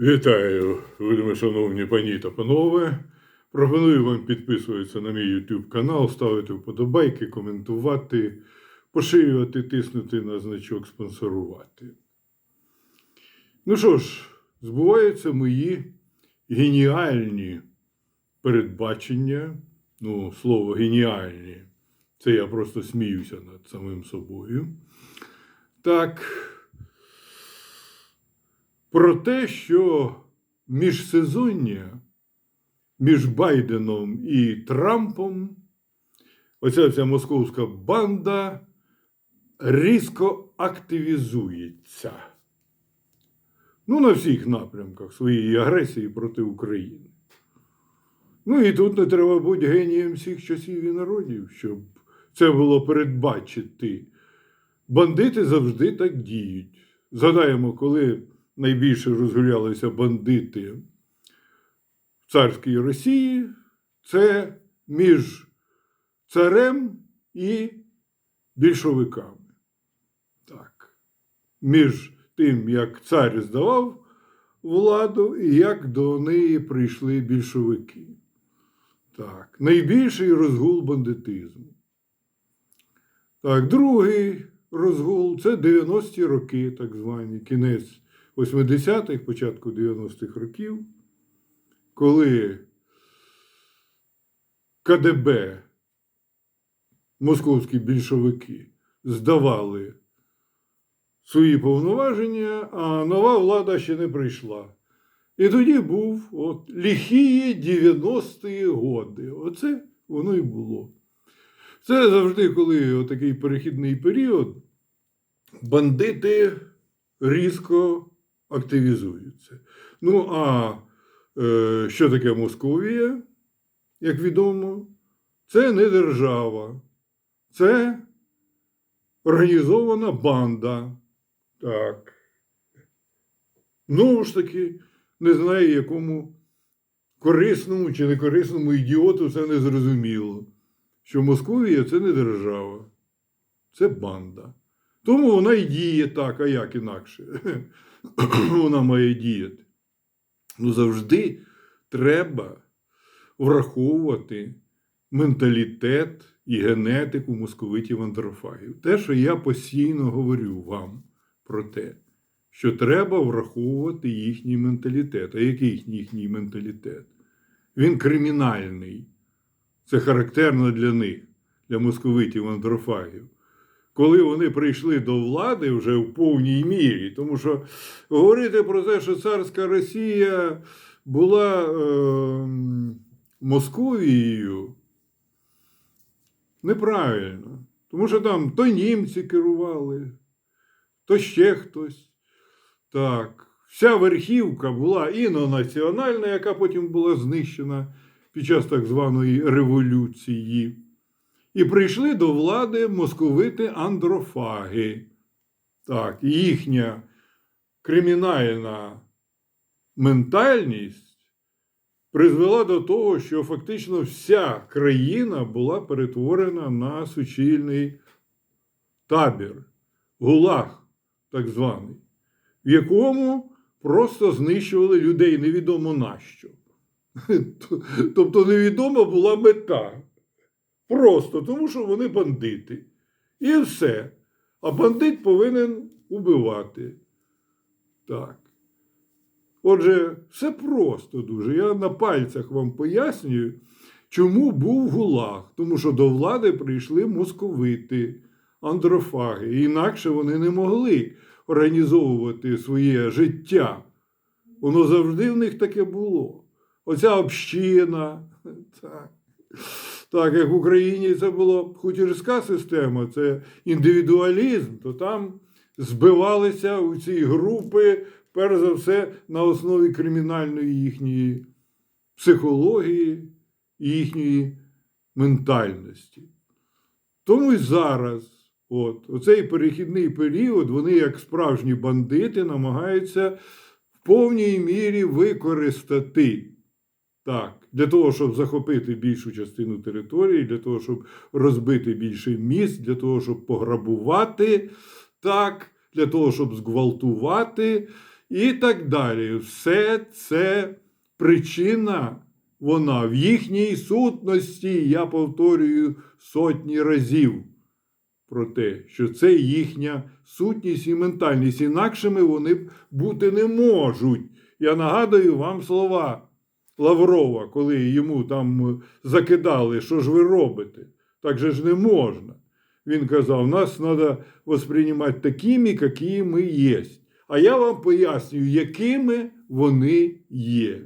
Вітаю, вельми шановні пані та панове. Пропоную вам підписуватися на мій YouTube канал, ставити вподобайки, коментувати, поширювати, тиснути на значок спонсорувати. Ну що ж, збуваються мої геніальні передбачення. Ну, слово геніальні. Це я просто сміюся над самим собою. Так про те, що міжсезоння між Байденом і Трампом, оця вся московська банда різко активізується. Ну, на всіх напрямках своєї агресії проти України. Ну і тут не треба бути генієм всіх часів і народів, щоб це було передбачити. Бандити завжди так діють. Згадаємо, коли найбільше розгулялися бандити в царській Росії, це між царем і більшовиками. Так. Між тим, як цар здавав владу, і як до неї прийшли більшовики. Так, найбільший розгул бандитизму. Так, другий розгул це 90-ті роки, так звані, кінець 80-х, початку 90-х років, коли КДБ, московські більшовики, здавали свої повноваження, а нова влада ще не прийшла. І тоді був от ліхіє 90-ті годи. Оце воно і було. Це завжди, коли такий перехідний період, бандити різко активізуються. Ну, а е, що таке Московія, як відомо, це не держава, це організована банда. Так. Знову ж таки, не знаю, якому корисному чи некорисному ідіоту це не зрозуміло, що Московія це не держава, це банда. Тому вона і діє так, а як інакше. вона має діяти. Ну, завжди треба враховувати менталітет і генетику московитів антрофагів. Те, що я постійно говорю вам про те, що треба враховувати їхній менталітет. А який їхній менталітет? Він кримінальний. Це характерно для них, для московитів антрофагів. Коли вони прийшли до влади вже в повній мірі, тому що говорити про те, що царська Росія була е, Московією, неправильно. Тому що там то німці керували, то ще хтось. Так. Вся верхівка була інонаціональна, яка потім була знищена під час так званої революції. І прийшли до влади московити андрофаги. Так, їхня кримінальна ментальність призвела до того, що фактично вся країна була перетворена на суцільний табір, гулаг, так званий, в якому просто знищували людей невідомо нащо. Тобто невідома була мета. Просто тому, що вони бандити. І все. А бандит повинен убивати. Так. Отже, все просто дуже. Я на пальцях вам пояснюю, чому був гулаг. Тому що до влади прийшли московити, андрофаги. Інакше вони не могли організовувати своє життя. Воно завжди в них таке було. Оця община. Так. Так, як в Україні це була хутірська система, це індивідуалізм, то там збивалися у ці групи, перш за все, на основі кримінальної їхньої психології і їхньої ментальності. Тому й зараз, от, оцей перехідний період, вони, як справжні бандити, намагаються в повній мірі використати. Так, для того, щоб захопити більшу частину території, для того, щоб розбити більше міст, для того, щоб пограбувати, так, для того, щоб зґвалтувати і так далі. Все це причина, вона в їхній сутності, я повторюю сотні разів про те, що це їхня сутність і ментальність. Інакшими вони бути не можуть. Я нагадую вам слова Лаврова, коли йому там е, закидали, що ж ви робите? Так же ж не можна. Він казав, нас треба восприймати такими, які ми є. А я вам пояснюю, якими вони є.